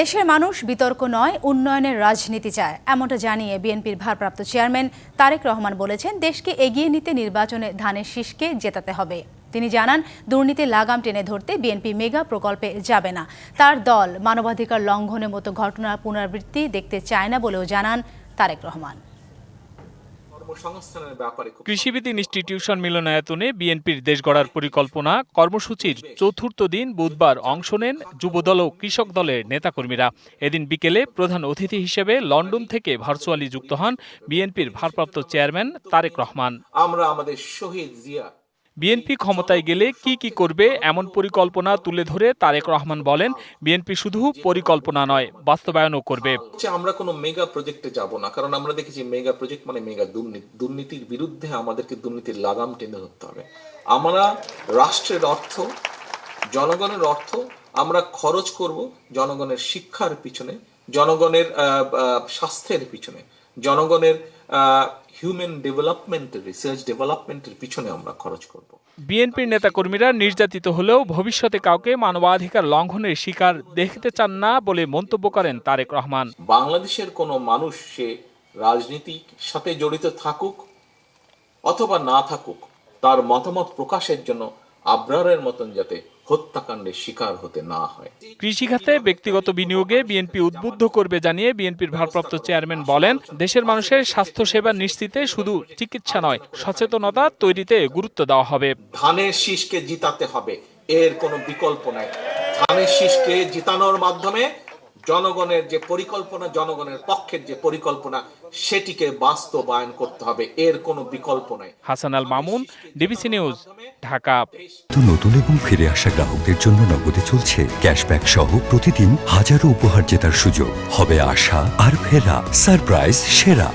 দেশের মানুষ বিতর্ক নয়, উন্নয়নের রাজনীতি চায়। এমনটা জানিয়ে বিএনপির ভারপ্রাপ্ত চেয়ারম্যান তারেক রহমান বলেছেন, দেশকে এগিয়ে নিতে নির্বাচনে ধানের শীষকে জেতাতে হবে। তিনি জানান দুর্নীতি লাগাম টেনে ধরতে বিএনপি মেগা প্রকল্পে যাবে না। তার দল মানবাধিকার লঙ্ঘনের মতো ঘটনার পুনরাবৃত্তি দেখতে চায় না বলেও জানান তারেক রহমান। কৃষিবিদ ইনস্টিটিউশন মিলনায়তনে বিএনপির দেশ গড়ার পরিকল্পনা কর্মসূচির চতুর্থ দিন বুধবার অংশ নেন যুবদল ও কৃষক দলের নেতাকর্মীরা। এদিন বিকেলে প্রধান অতিথি হিসেবে লন্ডন থেকে ভার্চুয়ালি যুক্ত হন বিএনপির ভারপ্রাপ্ত চেয়ারম্যান তারেক রহমান। আমরা আমাদের শহীদ জিয়া বিএনপি ক্ষমতায় গেলে কি কি করবে এমন পরিকল্পনা তুলে ধরে তারেক রহমান বলেন, বিএনপি শুধু পরিকল্পনা নয়, বাস্তবায়নও করবে। আমরা কোনো মেগা প্রজেক্টে যাব না, কারণ আমরা দেখেছি মেগা প্রজেক্ট মানে মেগা দুর্নীতি। দুর্নীতির বিরুদ্ধে আমাদেরকে দুর্নীতির লাগাম টেনে ধরতে হবে। আমরা রাষ্ট্রের অর্থ, জনগণের অর্থ, আমরা খরচ করব জনগণের শিক্ষার পিছনে, জনগণের স্বাস্থ্যের পিছনে, জনগণের হিউম্যান ডেভেলপমেন্টের রিসার্চ ডেভেলপমেন্টের পিছনে আমরা খরচ করব। বিএনপির নেতাকর্মীরা নির্যাতিত হলেও ভবিষ্যতে কাউকে মানবাধিকার লঙ্ঘনের শিকার দেখতে চান না বলে মন্তব্য করেন তারেক রহমান। বাংলাদেশের কোনো মানুষ সে রাজনীতির সাথে জড়িত থাকুক অথবা না থাকুক তার মতামত প্রকাশের জন্য আবরারের মতন যাতে হত্যাকাণ্ডের শিকার হতে না হয়। কৃষিখাতে ব্যক্তিগত বিনিয়োগে বিএনপি উদ্বুদ্ধ করবে জানিয়ে বিএনপির ভারপ্রাপ্ত চেয়ারম্যান বলেন দেশের মানুষের স্বাস্থ্যসেবা নিশ্চিতে শুধু চিকিৎসা নয় সচেতনতা তৈরিতে গুরুত্ব দেওয়া হবে। ধানের শীষকে জিতাতে হবে এর কোনো বিকল্প নাই। ধানের শীষকে জিতানোর মাধ্যমে জনগণের যে পরিকল্পনা জনগণের পক্ষের যে পরিকল্পনা সেটিকে বাস্তবায়ন করতে হবে। এর কোনো বিকল্প নাই। Hasan Al Mamun DBC news Dhaka. তো নতুন এবং ফিরে আসা গ্রাহকদের জন্য নগদে চলছে ক্যাশব্যাক সহ প্রতিদিন হাজারো উপহার জেতার সুযোগ। হবে আশা আর ফেরা সারপ্রাইজ সেরা।